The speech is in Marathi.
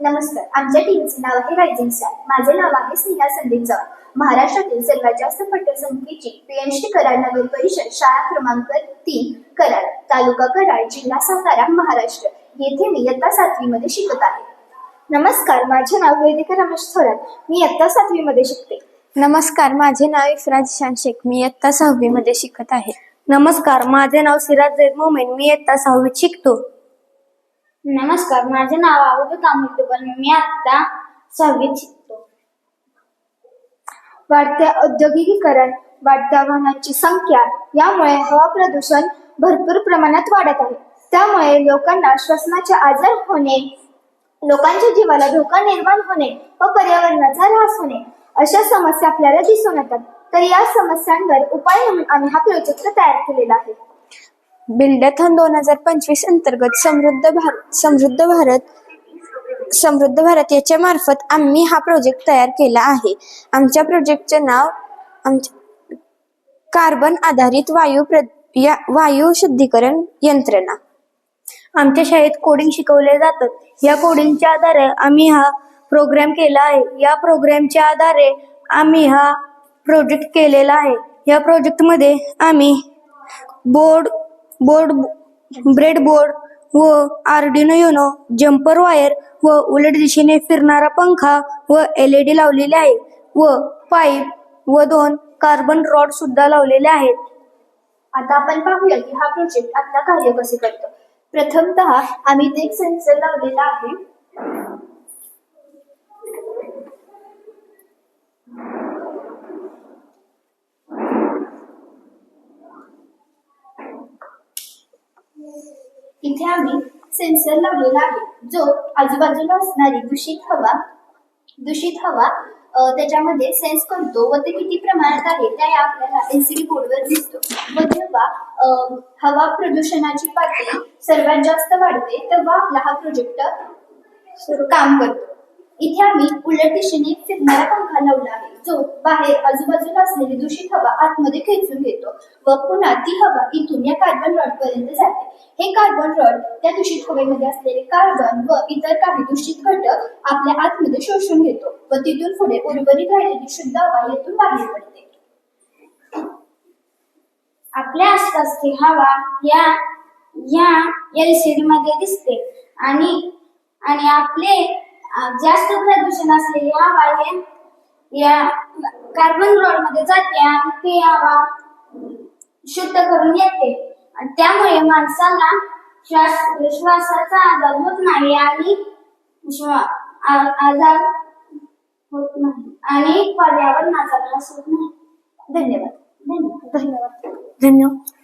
नमस्कार आमच्या टीमचे नाव आहे रायझिंग स्टार माझे नाव आहे स्नेहा संदीप चव्हाण. महाराष्ट्रातील सर्वात जास्त पटसंख्येची पीएमसी कराड नगर परिषद शाळा क्रमांक तीन कराड तालुका कराड जिल्हा सातारा महाराष्ट्र. येथे मी इयत्ता सातवी मध्ये शिकत आहे. नमस्कार माझे नाव वेदिका रमेश थोरात. मी इयत्ता सातवी मध्ये शिकते. नमस्कार माझे नाव इफ्राज शान शेख. मी इयत्ता सहावी मध्ये शिकत आहे. नमस्कार माझे नाव सिराज जैद मोमेन. मी इयत्ता सहावीत शिकतो. नमस्कार माझे नाव अवधूत अमोल दुबल मी आता सहावीत शिकतो. वाढत्या औद्योगिकीकरण वाढत्या वाहनांची संख्या यामुळे हवा प्रदूषण भरपूर प्रमाणात वाढत आहे. त्यामुळे लोकांना श्वसनाचे आजार होणे लोकांच्या जीवाला धोका निर्माण होणे व पर्यावरणाचा ऱ्हास होणे अशा समस्या आपल्याला दिसून येतात. तर या समस्यांवर उपाय म्हणून आम्ही हा प्रोजेक्ट तयार केलेला आहे. बिल्डॅथॉन दोन हजार पंचवीस अंतर्गत समृद्ध भारत समृद्ध भारत समृद्ध भारत याच्या मार्फत आम्ही हा प्रोजेक्ट तयार केला आहे. आमच्या प्रोजेक्टचे नाव आमच्या कार्बन आधारित वायू प्र या वायू शुद्धीकरण यंत्रणा. आमच्या शाळेत कोडिंग शिकवले जातात. या कोडिंगच्या आधारे आम्ही हा प्रोग्राम केला आहे. या प्रोग्रामच्या आधारे आम्ही हा प्रोजेक्ट केलेला आहे. या प्रोजेक्टमध्ये आम्ही बोर्ड बोर्ड ब्रेड बोर्ड व आर्डिनो युनो जम्पर वायर व उलट दिशेने फिरणारा पंखा व एल ई डी लावलेले आहे व पाईप व दोन कार्बन रॉड सुद्धा लावलेले आहेत. आता आपण पाहूया की हा प्रोजेक्ट आपला कार्य कसे करतो. प्रथमतः आम्ही एक सेन्सर लावलेला आहे. इथे आम्ही सेन्सर लावलेला आहे. जो आजूबाजूला असणारी दूषित हवा दूषित हवा त्याच्यामध्ये सेन्स करतो व ते किती प्रमाणात आहे त्या आपल्याला एनसीडी बोर्डवर दिसतो. व जेव्हा हवा प्रदूषणाची पातळी सर्वात जास्त वाढते तेव्हा आपला हा प्रोजेक्ट काम करतो. इथे आम्ही उलट दिशेने फिरणारा पंखा लावला आहे. जो बाहेर आजूबाजूला असलेली दूषित हवा आतमध्ये खेचून घेतो व पुन्हा ती हवा इथून या कार्बन रॉड पर्यंत जाते. हे कार्बन रॉड त्या दूषित हवेमध्ये असलेले कार्बन व इतर काही दूषित घटक आपल्या आतमध्ये शोषून घेतो व तिथून पुढे उर्वरित राहिलेली शुद्ध हवा येथून बाहेर पडते. आपल्या आसपासची हवा या या एलसीडी मध्ये दिसते आणि आणि आपले जास्त प्रदूषण असलेली हवा हे या कार्बन रोडमध्ये जाते आणि ती हवा शुद्ध करून येते. त्यामुळे माणसाला श्वास श्वासाचा आजार होत नाही आणि श्वा- आजार होत नाही. आणि पर्यावरणाचा त्रास होत नाही. धन्यवाद धन्यवाद. धन्यवाद. धन्यवाद.